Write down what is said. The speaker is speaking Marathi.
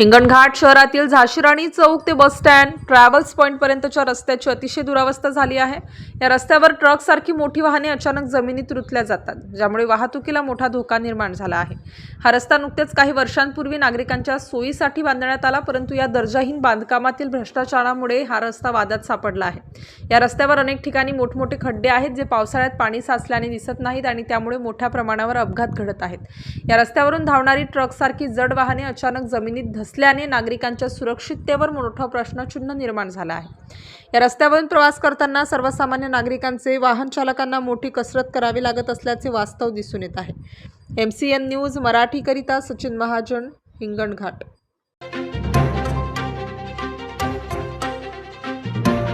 Hinganghat शहरातील झाशीराणी चौक ते बस स्टँड ट्रॅव्हल्स पॉईंटपर्यंतच्या रस्त्याची अतिशय दुरावस्था झाली आहे. या रस्त्यावर ट्रकसारखी मोठी वाहने अचानक जमिनीत रुतल्या जातात ज्यामुळे वाहतुकीला मोठा धोका निर्माण झाला आहे. हा रस्ता नुकतेच काही वर्षांपूर्वी नागरिकांच्या सोयीसाठी बांधण्यात आला परंतु या दर्जाहीन बांधकामातील भ्रष्टाचारामुळे हा रस्ता वादात सापडला आहे. या रस्त्यावर अनेक ठिकाणी मोठमोठे खड्डे आहेत जे पावसाळ्यात पाणी साचल्याने दिसत नाहीत आणि त्यामुळे मोठ्या प्रमाणावर अपघात घडत आहेत. या रस्त्यावरून धावणारी ट्रकसारखी जड वाहने अचानक जमिनीत धस धसल्याने नागरिकांच्या सुरक्षिततेवर मोठा प्रश्नचिन्ह निर्माण झाला आहे. या रस्त्यावरून प्रवास करताना सर्वसामान्य नागरिकांचे वाहन चालकांना मोठी कसरत करावी लागत असल्याचे वास्तव दिसून येत आहे. एम सी एन न्यूज मराठीकरिता सचिन महाजन हिंगणघाट.